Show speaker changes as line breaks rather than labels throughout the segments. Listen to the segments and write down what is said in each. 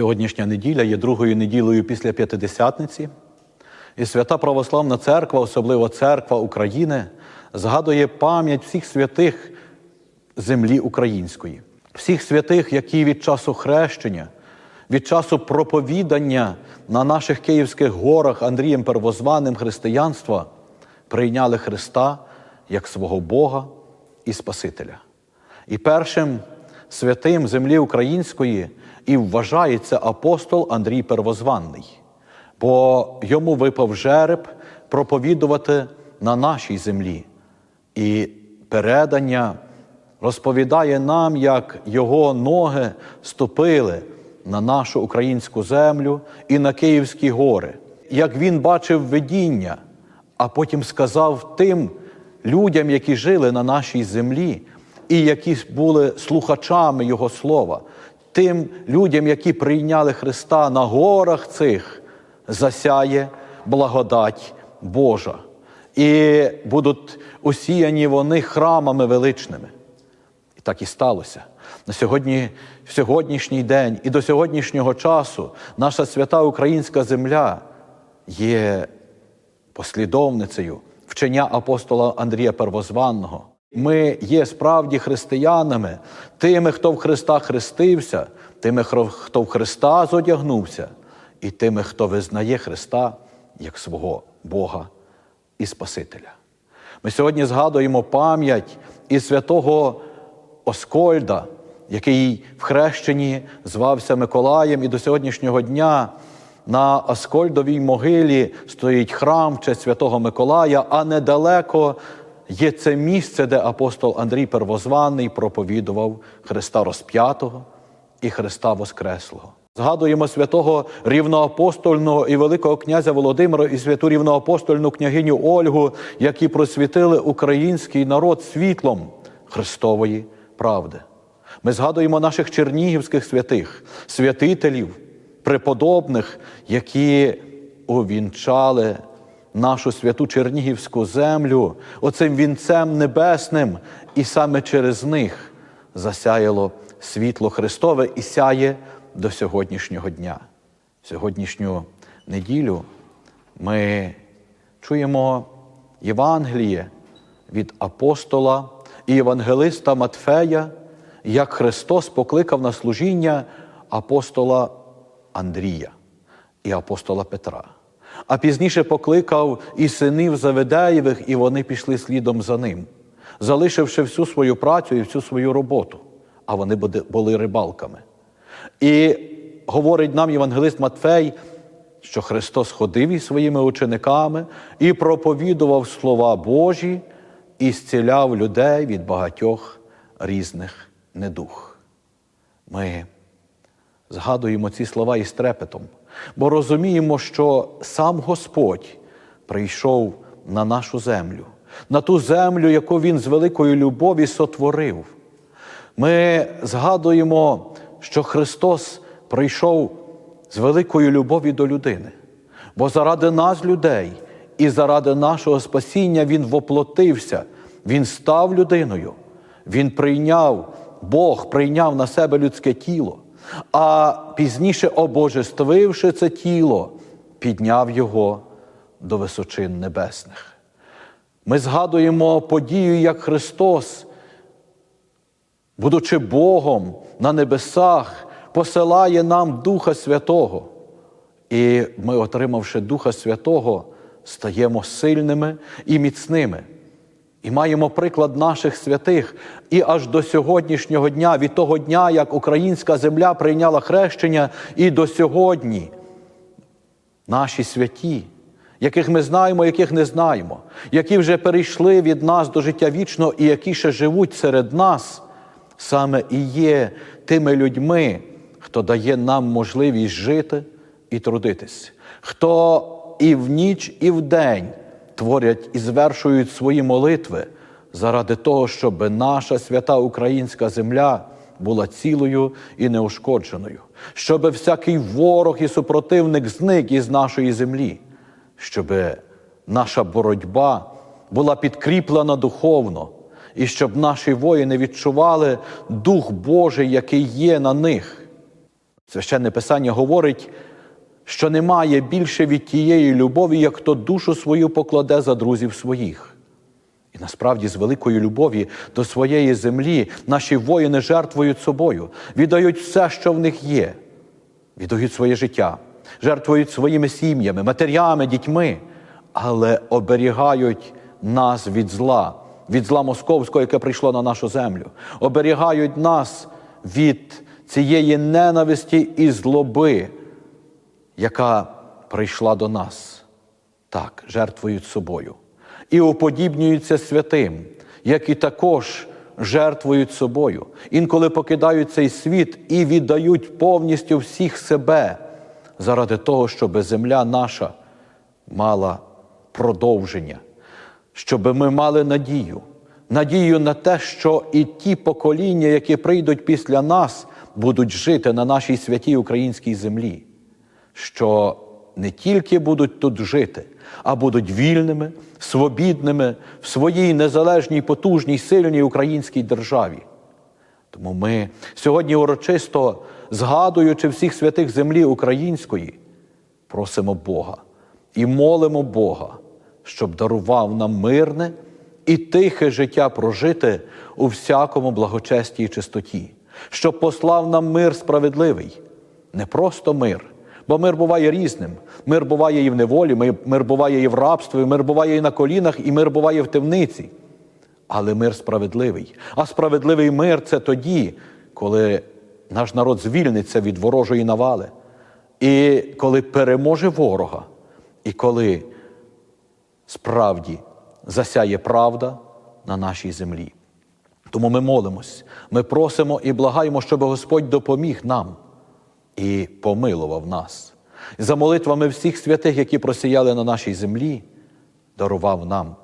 Сьогоднішня неділя є другою неділею після П'ятидесятниці, і Свята Православна Церква, особливо Церква України, згадує пам'ять всіх святих землі української, всіх святих, які від часу хрещення, від часу проповідання на наших Київських горах Андрієм Первозваним християнства прийняли Христа як свого Бога і Спасителя. І першим святим землі української і вважається апостол Андрій Первозванний, бо йому випав жереб проповідувати на нашій землі. І передання розповідає нам, як його ноги ступили на нашу українську землю і на Київські гори, як він бачив видіння, а потім сказав тим людям, які жили на нашій землі, і які були слухачами Його слова, тим людям, які прийняли Христа на горах цих, засяє благодать Божа. І будуть усіяні вони храмами величними. І так і сталося. На сьогодні, в сьогоднішній день і до сьогоднішнього часу наша свята українська земля є послідовницею вчення апостола Андрія Первозванного. Ми є справді християнами, тими, хто в Христа хрестився, тими, хто в Христа зодягнувся, і тими, хто визнає Христа як свого Бога і Спасителя. Ми сьогодні згадуємо пам'ять і святого Оскольда, який в хрещенні звався Миколаєм, і до сьогоднішнього дня на Оскольдовій могилі стоїть храм честь святого Миколая, а недалеко є це місце, де апостол Андрій Первозваний проповідував Христа Розп'ятого і Христа Воскреслого. Згадуємо святого рівноапостольного і Великого князя Володимира і святу рівноапостольну княгиню Ольгу, які просвітили український народ світлом Христової правди. Ми згадуємо наших чернігівських святих, святителів, преподобних, які увінчали нашу святу Чернігівську землю оцим вінцем небесним, і саме через них засяяло світло Христове і сяє до сьогоднішнього дня. Сьогоднішню неділю ми чуємо Євангеліє від апостола і євангелиста Матфея, як Христос покликав на служіння апостола Андрія і апостола Петра. А пізніше покликав і синів Заведеєвих, і вони пішли слідом за ним, залишивши всю свою працю і всю свою роботу, а вони були рибалками. І говорить нам Євангелист Матфей, що Христос ходив із своїми учениками і проповідував слова Божі і зціляв людей від багатьох різних недух. Ми згадуємо ці слова із трепетом, бо розуміємо, що сам Господь прийшов на нашу землю, на ту землю, яку Він з великою любові сотворив. Ми згадуємо, що Христос прийшов з великою любові до людини, бо заради нас, людей, і заради нашого спасіння Він воплотився, Він став людиною, Він прийняв, Бог прийняв на себе людське тіло, а пізніше, обожествивши це тіло, підняв його до височин небесних. Ми згадуємо подію, як Христос, будучи Богом на небесах, посилає нам Духа Святого. І ми, отримавши Духа Святого, стаємо сильними і міцними. І маємо приклад наших святих, і аж до сьогоднішнього дня, від того дня, як українська земля прийняла хрещення, і до сьогодні наші святі, яких ми знаємо, яких не знаємо, які вже перейшли від нас до життя вічного і які ще живуть серед нас, саме і є тими людьми, хто дає нам можливість жити і трудитись, хто і в ніч, і в день творять і звершують свої молитви заради того, щоб наша свята українська земля була цілою і неушкодженою, щоб всякий ворог і супротивник зник із нашої землі, щоб наша боротьба була підкріплена духовно, і щоб наші воїни відчували Дух Божий, який є на них. Священне Писання говорить, що немає більше від тієї любові, як хто душу свою покладе за друзів своїх. І насправді, з великої любові до своєї землі наші воїни жертвують собою, віддають все, що в них є, віддають своє життя, жертвують своїми сім'ями, матерями, дітьми, але оберігають нас від зла, від зла московського, яке прийшло на нашу землю, оберігають нас від цієї ненависті і злоби, яка прийшла до нас. Так, жертвують собою. І уподібнюються святим, які також жертвують собою. Інколи покидають цей світ і віддають повністю всіх себе заради того, щоб земля наша мала продовження, щоб ми мали надію, надію на те, що і ті покоління, які прийдуть після нас, будуть жити на нашій святій українській землі що не тільки будуть тут жити, а будуть вільними, свобідними в своїй незалежній, потужній, сильній українській державі. Тому ми сьогодні урочисто, згадуючи всіх святих землі української, просимо Бога і молимо Бога, щоб дарував нам мирне і тихе життя прожити у всякому благочесті і чистоті, щоб послав нам мир справедливий, не просто мир, бо мир буває різним. Мир буває і в неволі, мир буває і в рабстві, мир буває і на колінах, і мир буває в темниці. Але мир справедливий. А справедливий мир це тоді, коли наш народ звільниться від ворожої навали, і коли переможе ворога, і коли справді засяє правда на нашій землі. Тому ми молимось, ми просимо і благаємо, щоб Господь допоміг нам і помилував нас. І за молитвами всіх святих, які просіяли на нашій землі, дарував нам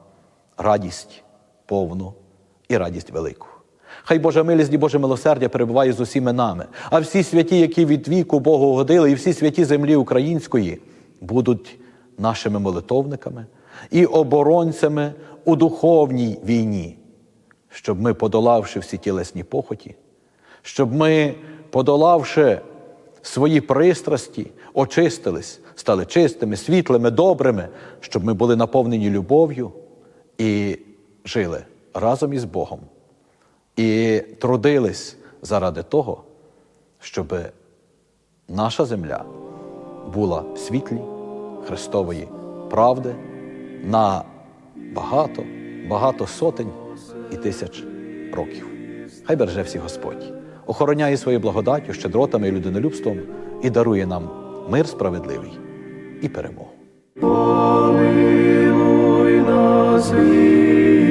радість повну і радість велику. Хай Божа милість і Боже милосердя перебуває з усіми нами, а всі святі, які від віку Богу угодили, і всі святі землі української будуть нашими молитовниками і оборонцями у духовній війні, щоб ми, подолавши всі тілесні похоті, щоб ми, подолавши свої пристрасті, очистились, стали чистими, світлими, добрими, щоб ми були наповнені любов'ю і жили разом із Богом. І трудились заради того, щоб наша земля була в світлі Христової правди на багато, багато сотень і тисяч років. Хай береже всіх Господь, охороняє своєю благодаттю, щедротами і людинолюбством і дарує нам мир справедливий і перемогу.
Помилуй нас, віши.